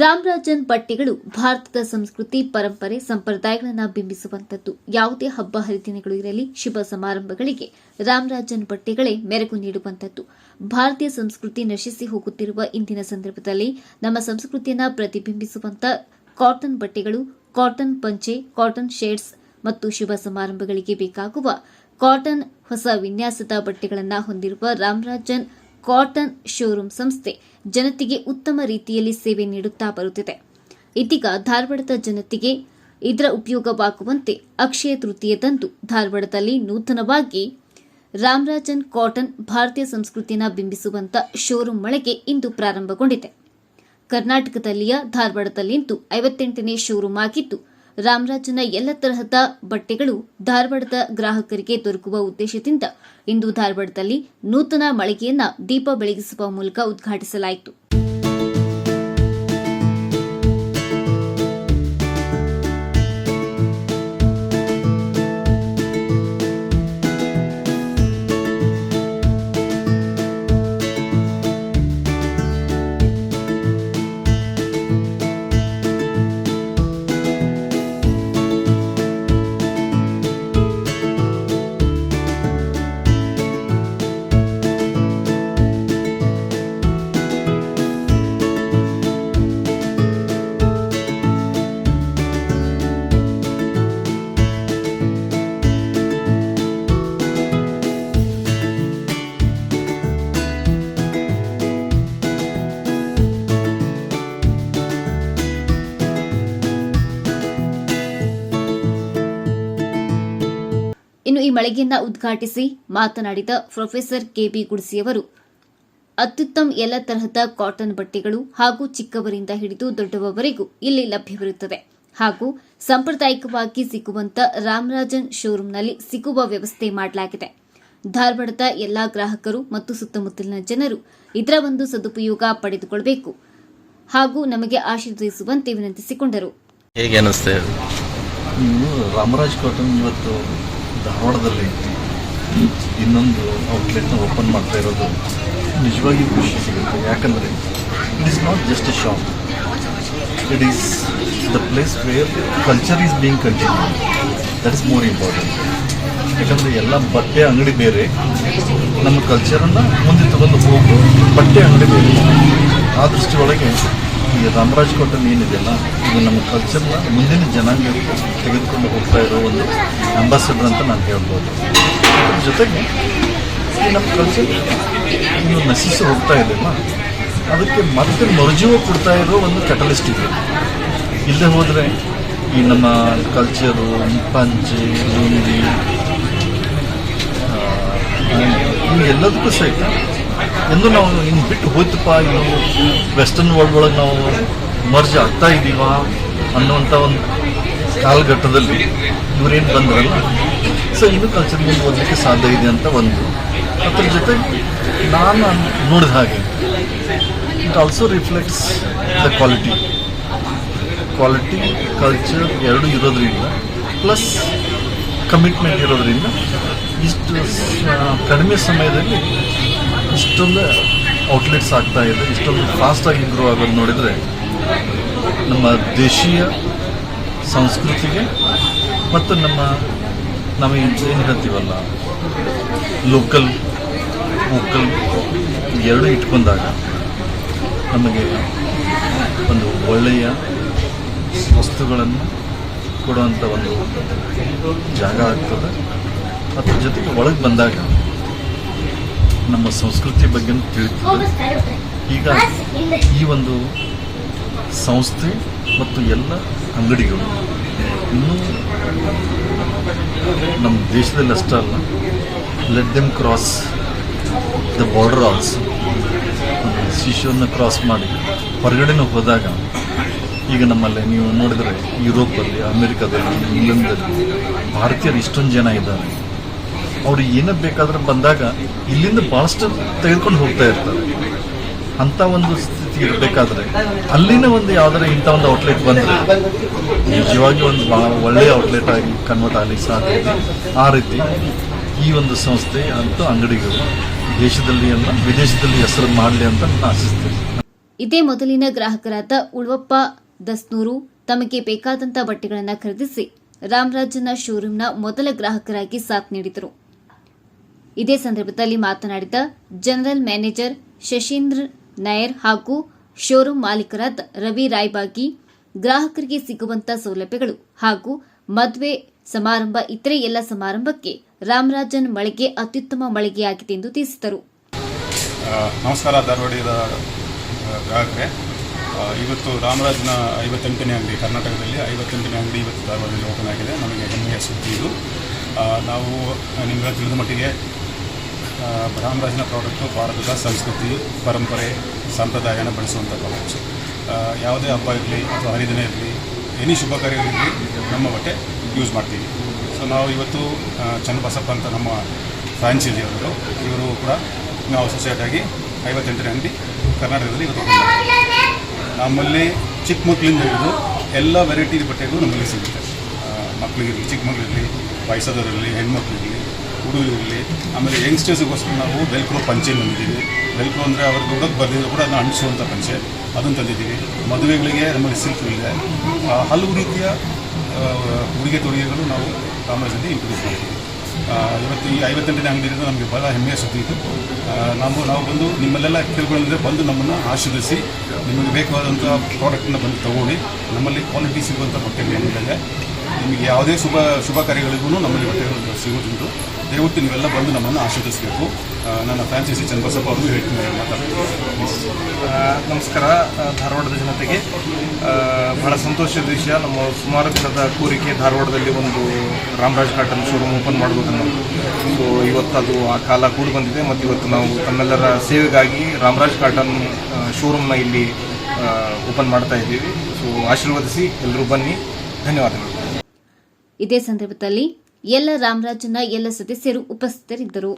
ರಾಮರಾಜನ್ ಬಟ್ಟೆಗಳು ಭಾರತದ ಸಂಸ್ಕೃತಿ, ಪರಂಪರೆ, ಸಂಪ್ರದಾಯಗಳನ್ನು ಬಿಂಬಿಸುವಂತದ್ದು. ಯಾವುದೇ ಹಬ್ಬ, ಹರಿದಿನಗಳು ಇರಲಿ, ಶುಭ ಸಮಾರಂಭಗಳಿಗೆ ರಾಮರಾಜನ್ ಬಟ್ಟೆಗಳೇ ಮೆರಗು ನೀಡುವಂತದ್ದು. ಭಾರತೀಯ ಸಂಸ್ಕೃತಿ ನಶಿಸಿ ಹೋಗುತ್ತಿರುವ ಇಂದಿನ ಸಂದರ್ಭದಲ್ಲಿ ನಮ್ಮ ಸಂಸ್ಕೃತಿಯನ್ನು ಪ್ರತಿಬಿಂಬಿಸುವಂತ ಕಾಟನ್ ಬಟ್ಟೆಗಳು, ಕಾಟನ್ ಪಂಚೆ, ಕಾಟನ್ ಶೇಡ್ಸ್ ಮತ್ತು ಶುಭ ಸಮಾರಂಭಗಳಿಗೆ ಬೇಕಾಗುವ ಕಾಟನ್ ಹೊಸ ವಿನ್ಯಾಸದ ಬಟ್ಟೆಗಳನ್ನು ಹೊಂದಿರುವ ರಾಮರಾಜನ್ ಕಾಟನ್ ಶೋರೂಮ್ ಸಂಸ್ಥೆ ಜನತೆಗೆ ಉತ್ತಮ ರೀತಿಯಲ್ಲಿ ಸೇವೆ ನೀಡುತ್ತಾ ಬರುತ್ತಿದೆ. ಇದೀಗ ಧಾರವಾಡದ ಜನತೆಗೆ ಇದರ ಉಪಯೋಗವಾಗುವಂತೆ ಅಕ್ಷಯ ತೃತೀಯದಂದು ಧಾರವಾಡದಲ್ಲಿ ನೂತನವಾಗಿ ರಾಮರಾಜನ್ ಕಾಟನ್ ಭಾರತೀಯ ಸಂಸ್ಕೃತಿಯನ್ನು ಬಿಂಬಿಸುವಂತ ಶೋರೂಮ್ ಮಳೆಗೆ ಇಂದು ಪ್ರಾರಂಭಗೊಂಡಿದೆ. ಕರ್ನಾಟಕದಲ್ಲಿಯ ಧಾರವಾಡದಲ್ಲಿಂದು ಐವತ್ತೆಂಟನೇ ಶೋರೂಮ್ ಆಗಿದ್ದು ರಾಮರಾಜನ ಎಲ್ಲ ತರಹದ ಬಟ್ಟೆಗಳು ಧಾರವಾಡದ ಗ್ರಾಹಕರಿಗೆ ದೊರಕುವ ಉದ್ದೇಶದಿಂದ ಇಂದು ಧಾರವಾಡದಲ್ಲಿ ನೂತನ ಮಳಿಗೆಯನ್ನ ದೀಪ ಬೆಳಗಿಸುವ ಮೂಲಕ ಉದ್ಘಾಟಿಸಲಾಯಿತು. ಇನ್ನು ಈ ಮಳಿಗೆಯನ್ನ ಉದ್ಘಾಟಿಸಿ ಮಾತನಾಡಿದ ಪ್ರೊಫೆಸರ್ ಕೆಬಿ ಗುಡ್ಸಿಯವರು ಅತ್ಯುತ್ತಮ ಎಲ್ಲ ತರಹದ ಕಾಟನ್ ಬಟ್ಟೆಗಳು ಹಾಗೂ ಚಿಕ್ಕವರಿಂದ ಹಿಡಿದು ದೊಡ್ಡವವರೆಗೂ ಇಲ್ಲಿ ಲಭ್ಯವಿರುತ್ತದೆ ಹಾಗೂ ಸಾಂಪ್ರದಾಯಿಕವಾಗಿ ಸಿಗುವಂತ ರಾಮರಾಜನ್ ಶೋರೂಂನಲ್ಲಿ ಸಿಗುವ ವ್ಯವಸ್ಥೆ ಮಾಡಲಾಗಿದೆ. ಧಾರವಾಡದ ಎಲ್ಲಾ ಗ್ರಾಹಕರು ಮತ್ತು ಸುತ್ತಮುತ್ತಲಿನ ಜನರು ಇದರ ಒಂದು ಸದುಪಯೋಗ ಪಡೆದುಕೊಳ್ಳಬೇಕು ಹಾಗೂ ನಮಗೆ ಆಶೀರ್ವದಿಸುವಂತೆ ವಿನಂತಿಸಿಕೊಂಡರು. ಹೇಗೆ ಅನಿಸ್ತೇವೆ ರಾಮರಾಜ್ ಕಾಟನ್ ಇವತ್ತು ಧಾರವಾಡದಲ್ಲಿ ಇನ್ನೊಂದು ಔಟ್ಲೆಟ್ನ ಓಪನ್ ಮಾಡ್ತಾ ಇರೋದು ನಿಜವಾಗಿಯೂ ಖುಷಿ ಸಿಗುತ್ತೆ. ಯಾಕಂದರೆ it is not just a shop it is the place where culture is being continue that is more important ಯಾಕಂದರೆ ಎಲ್ಲ ಬಟ್ಟೆ ಅಂಗಡಿ ಬೇರೆ, ನಮ್ಮ ಕಲ್ಚರನ್ನು ಮುಂದೆ ತಗೊಂಡು ಹೋಗೋ ಬಟ್ಟೆ ಅಂಗಡಿ ಬೇರೆ. ಆ ದೃಷ್ಟಿ ಒಳಗೆ ಈ ರಾಮರಾಜ್ ಕೊಟ್ಟ ಏನಿದೆಯಲ್ಲ ಇದು ನಮ್ಮ ಕಲ್ಚರ್ನ ಮುಂದಿನ ಜನಾಂಗಕ್ಕೆ ತೆಗೆದುಕೊಂಡು ಹೋಗ್ತಾ ಇರೋ ಒಂದು ಅಂಬಾಸಿಡರ್ ಅಂತ ನಾನು ಹೇಳ್ಬೋದು. ಜೊತೆಗೆ, ಈ ನಮ್ಮ ಕಲ್ಚರ್ ಇನ್ನು ನಶಿಸಿ ಹೋಗ್ತಾ ಇದೆಯಲ್ಲ? ಅದಕ್ಕೆ ಮತ್ತೆ ಮರುಜೀವ ಕೊಡ್ತಾ ಇರೋ ಒಂದು ಕ್ಯಾಟಲಿಸ್ಟ್ ಇದೆ. ಇಲ್ಲದೆ ಹೋದರೆ ಈ ನಮ್ಮ ಕಲ್ಚರು ಪಂಚೆ ಲುಂಗಿ ಎಲ್ಲದಕ್ಕೂ ಸಹಿತ ಎಂದು ನಾವು ಇನ್ನು ಬಿಟ್ಟು ಹೋಯ್ತಪ್ಪ, ಇನ್ನು ವೆಸ್ಟರ್ನ್ ವರ್ಲ್ಡ್ ಒಳಗೆ ನಾವು ಮರ್ಜ್ ಆಗ್ತಾ ಇದ್ದೀವ ಅನ್ನುವಂಥ ಒಂದು ಕಾಲಘಟ್ಟದಲ್ಲಿ ಇವರೇನು ಬಂದ್ರಲ್ಲ? ಸೊ ಇನ್ನೂ ಕಲ್ಚರ್ ಮುಂದೆ ಓದಲಿಕ್ಕೆ ಸಾಧ್ಯ ಇದೆ ಅಂತ ಒಂದು. ಅದ್ರ ಜೊತೆ ನಾನು ನೋಡಿದ ಹಾಗೆ it also reflects the quality quality culture ಎರಡು ಇರೋದ್ರಿಂದ ಪ್ಲಸ್ ಕಮಿಟ್ಮೆಂಟ್ ಇರೋದ್ರಿಂದ ಇಷ್ಟು ಕಡಿಮೆ ಸಮಯದಲ್ಲಿ ಇಷ್ಟೊಂದು ಔಟ್ಲೆಟ್ಸ್ ಆಗ್ತಾ ಇದೆ, ಇಷ್ಟೊಂದು ಫಾಸ್ಟಾಗಿ ಗ್ರೋ ಆಗೋದು ನೋಡಿದರೆ ನಮ್ಮ ದೇಶೀಯ ಸಂಸ್ಕೃತಿಗೆ ಮತ್ತು ನಮ್ಮ, ನಾವು ಏನು ಹೇಳ್ತೀವಲ್ಲ ಲೋಕಲ್ ವೋಕಲ್ ಎರಡೂ ಇಟ್ಕೊಂಡಾಗ ನಮಗೆ ಒಂದು ಒಳ್ಳೆಯ ವಸ್ತುಗಳನ್ನು ಕೊಡುವಂಥ ಒಂದು ಜಾಗ ಆಗ್ತದೆ. ಅದ್ರ ಜೊತೆಗೆ ಒಳಗೆ ಬಂದಾಗ ನಮ್ಮ ಸಂಸ್ಕೃತಿ ಬಗ್ಗೆ ತಿಳಿತದೆ ಈಗ ಈ ಒಂದು ಸಂಸ್ಥೆ ಮತ್ತು ಎಲ್ಲ ಅಂಗಡಿಗಳು ಇನ್ನೂ ನಮ್ಮ ದೇಶದಲ್ಲಿ ಅಷ್ಟೇ ಅಲ್ಲ let them cross the border also ಶಿಶುವನ್ನು cross ಮಾಡಿ ಹೊರಗಡೆನೂ ಹೋದಾಗ ಈಗ ನಮ್ಮಲ್ಲಿ ನೀವು ನೋಡಿದರೆ ಯುರೋಪಲ್ಲಿ ಅಮೆರಿಕದಲ್ಲಿ ಇಂಗ್ಲೆಂಡಲ್ಲಿ ಭಾರತೀಯರು ಇಷ್ಟೊಂದು ಜನ ಇದ್ದಾರೆ. ಅವ್ರು ಏನ ಬೇಕಾದ್ರೆ ಬಂದಾಗ ಇಲ್ಲಿಂದ ಬಹಳಷ್ಟು ತೆಗೆದುಕೊಂಡು ಹೋಗ್ತಾ ಇರ್ತಾರೆ. ಅಂತ ಒಂದು ಸ್ಥಿತಿ ಇರಬೇಕಾದ್ರೆ ಅಲ್ಲಿನ ಒಂದು ಯಾವ್ದಾರ ಇಂಥ ಒಂದು ಔಟ್ಲೆಟ್ ಬಂದ್ರೆ ನಿಜವಾಗಿ ಒಂದು ಬಹಳ ಒಳ್ಳೆಯ ಔಟ್ಲೆಟ್ ಆಗಿ ಕನ್ವರ್ಟ್ ಆಗಲಿಕ್ಕೆ ಸಾಧ್ಯ ಆ ರೀತಿ ಈ ಒಂದು ಸಂಸ್ಥೆ ಅಂತೂ ಅಂಗಡಿಗಳು ದೇಶದಲ್ಲಿ ಅಲ್ಲ, ವಿದೇಶದಲ್ಲಿ ಹೆಸರು ಮಾಡಲಿ ಅಂತ ನಾನು ಆಶಿಸ್ತೇನೆ. ಇದೇ ಮೊದಲಿನ ಗ್ರಾಹಕರಾದ ಉಳ್ವಪ್ಪ ದಸ್ನೂರು ತಮಗೆ ಬೇಕಾದಂತಹ ಬಟ್ಟೆಗಳನ್ನು ಖರೀದಿಸಿ ರಾಮರಾಜನ ಶೋರೂಂನ ಮೊದಲ ಗ್ರಾಹಕರಾಗಿ ಸಾಥ್ ನೀಡಿದರು. ಇದೇ ಸಂದರ್ಭದಲ್ಲಿ ಮಾತನಾಡಿದ ಜನರಲ್ ಮ್ಯಾನೇಜರ್ ಶಶೀಂದ್ರ ನಾಯರ್ ಹಾಗೂ ಶೋರೂಂ ಮಾಲೀಕರಾದ ರವಿ ರಾಯ್ಬಾಗಿ, ಗ್ರಾಹಕರಿಗೆ ಸಿಗುವಂತಹ ಸೌಲಭ್ಯಗಳು ಹಾಗೂ ಮದುವೆ ಸಮಾರಂಭ ಇತರೆ ಎಲ್ಲ ಸಮಾರಂಭಕ್ಕೆ ರಾಮರಾಜನ್ ಮಳಿಗೆ ಅತ್ಯುತ್ತಮ ಮಳಿಗೆಯಾಗಿದೆ ಎಂದು ತಿಳಿಸಿದರು. ನಮಸ್ಕಾರ ಧಾರವಾಡದ ಗ್ರಾಹಕರೇ. ಇವತ್ತು ರಾಮರಾಜನ ಐವತ್ತೆಂಟನೇ ಅಂಗಡಿ, ಕರ್ನಾಟಕದಲ್ಲಿ ಐವತ್ತೆಂಟನೇ ಅಂಗಡಿ ಇವತ್ತು ಧಾರವಾಡದಲ್ಲಿ ಓಪನ್ ಆಗಿದೆ. ನಮಗೆ ಹೆಮ್ಮೆಯ ಸುದ್ದಿ ಇದು. ನಾವು ನಿಮಗೆ ತಿಳಿದ ಮಟ್ಟಿಗೆ ರಾಮರಾಜನ ಪ್ರಾಡಕ್ಟು ಭಾರತದ ಸಂಸ್ಕೃತಿ, ಪರಂಪರೆ, ಸಂಪ್ರದಾಯನ ಬೆಳೆಸುವಂಥ ಪ್ರಾಡಕ್ಟ್ಸ್ ಯಾವುದೇ ಹಬ್ಬ ಇರಲಿ ಅಥವಾ ಹರಿದಿನ ಇರಲಿ ಎನಿ ಶುಭ ಕಾರ್ಯಗಳಿರಲಿ ನಮ್ಮ ಬಟ್ಟೆ ಯೂಸ್ ಮಾಡ್ತೀವಿ. ಸೊ ನಾವು ಇವತ್ತು ಚನ್ನಬಸಪ್ಪ ಅಂತ ನಮ್ಮ ಫ್ರಾಂಚೈಸಿ ಅವರು ಇವರು ಕೂಡ ನಾವು ಅಸೋಸಿಯೇಟಾಗಿ ಐವತ್ತೆಂಟನೇ ಅಂಗಡಿ ಕರ್ನಾಟಕದಲ್ಲಿ ಇವತ್ತು. ನಮ್ಮಲ್ಲಿ ಚಿಕ್ಕ ಮಕ್ಕಳಿಂದ ಹಿಡಿದು ಎಲ್ಲ ವೆರೈಟಿ ಬಟ್ಟೆಗಳು ನಮ್ಮಲ್ಲಿ ಸಿಗುತ್ತೆ. ಮಕ್ಕಳಿಗಿರಲಿ ಚಿಕ್ಕ ಮಕ್ಕಳಿರಲಿ ವಯಸ್ಸಾದವರಿರಲಿ, ಹೆಣ್ಮಕ್ಳಿರಲಿ ಹುಡುಗರಿರಲಿ ಆಮೇಲೆ ಯಂಗ್ಸ್ಟರ್ಸ್ಗೋಸ್ಕರ ನಾವು ವೆಲ್ಕ್ರೋ ಪಂಚೆ ಬಂದಿದ್ದೀವಿ ವೆಲ್ಕ್ರೋ ಅಂದರೆ ಅವ್ರಿಗೆ ಹುಡುಗಕ್ಕೆ ಬರ್ದಿದ್ರು ಕೂಡ ಅದನ್ನು ಅಂಟಿಸುವಂಥ ಪಂಚೆ ಅದನ್ನು ತಂದಿದ್ದೀವಿ. ಮದುವೆಗಳಿಗೆ ಸಿಲ್ಕ್ ಇದೆ ಹಲವು ರೀತಿಯ ಉಡುಗೆ ತೊಡುಗೆಗಳು ನಾವು ಕಾಮರ್ಸಲ್ಲಿ ಇಂಟ್ರೊಡ್ಯೂಸ್ ಆ, ಇವತ್ತು ಈ ಐವತ್ತೆಂಟನೇ ಅಂಗಡಿಯಿಂದ ನಮಗೆ ಬಹಳ ಹೆಮ್ಮೆಯ ಸುದ್ದಿ ಇದು. ನಾವು ನಾವು ಬಂದು ನಿಮ್ಮಲ್ಲೆಲ್ಲ ಕೇಳ್ಕೊಳ್ಳಿದ್ರೆ ಬಂದು ನಮ್ಮನ್ನು ಆಶೀರ್ವಿಸಿ ನಿಮಗೆ ಬೇಕಾದಂಥ ಪ್ರಾಡಕ್ಟನ್ನು ಬಂದು ತೊಗೊಳ್ಳಿ. ನಮ್ಮಲ್ಲಿ ಕ್ವಾಲಿಟಿ ಸಿಗುವಂಥ ಬಟ್ಟೆಗಳು ಏನಿದೆ ನಿಮಗೆ ಯಾವುದೇ ಶುಭ ಶುಭ ಕಾರ್ಯಗಳಿಗೂ ನಮ್ಮಲ್ಲಿ ಬಟ್ಟೆಗಳು ಸಿಗೋದುಂಟು ದಯವಿಟ್ಟು ನೀವೆಲ್ಲ ಬಂದು ನಮ್ಮನ್ನು ಆಶೀರ್ವದಿಸಬೇಕು. ನನ್ನ ನನ್ನ ಫ್ರಾಂಚೈಸಿ ಚನ್ನಬಸಪ್ಪ ಅವರು ಹೇಳ್ತೀನಿ ಮಾತಾಡ್ತೀನಿ ನಮಸ್ಕಾರ ಧಾರವಾಡದ ಜನತೆಗೆ. ಬಹಳ ಸಂತೋಷದ ವಿಷಯ, ನಮ್ಮ ಸುಮಾರು ದಿನದ ಕೋರಿಕೆ ಧಾರವಾಡದಲ್ಲಿ ಒಂದು ರಾಮರಾಜ್ ಕಾಟನ್ ಶೋರೂಮ್ ಓಪನ್ ಮಾಡಬೇಕನ್ನೋದು ಸೊ ಇವತ್ತು ಅದು ಆ ಕಾಲ ಕೂಡಿ ಬಂದಿದೆ. ಮತ್ತು ಇವತ್ತು ನಾವು ತಮ್ಮೆಲ್ಲರ ಸೇವೆಗಾಗಿ ರಾಮರಾಜ್ ಕಾಟನ್ ಶೋರೂಮ್ನ ಇಲ್ಲಿ ಓಪನ್ ಮಾಡ್ತಾ ಇದ್ದೀವಿ. ಸೊ ಆಶೀರ್ವದಿಸಿ ಎಲ್ಲರೂ ಬನ್ನಿ. ಧನ್ಯವಾದಗಳು. ಇದೇ ಸಂದರ್ಭದಲ್ಲಿ ಎಲ್ಲ ರಾಮರಾಜನ ಎಲ್ಲ ಸದಸ್ಯರು ಉಪಸ್ಥಿತರಿದ್ದರು.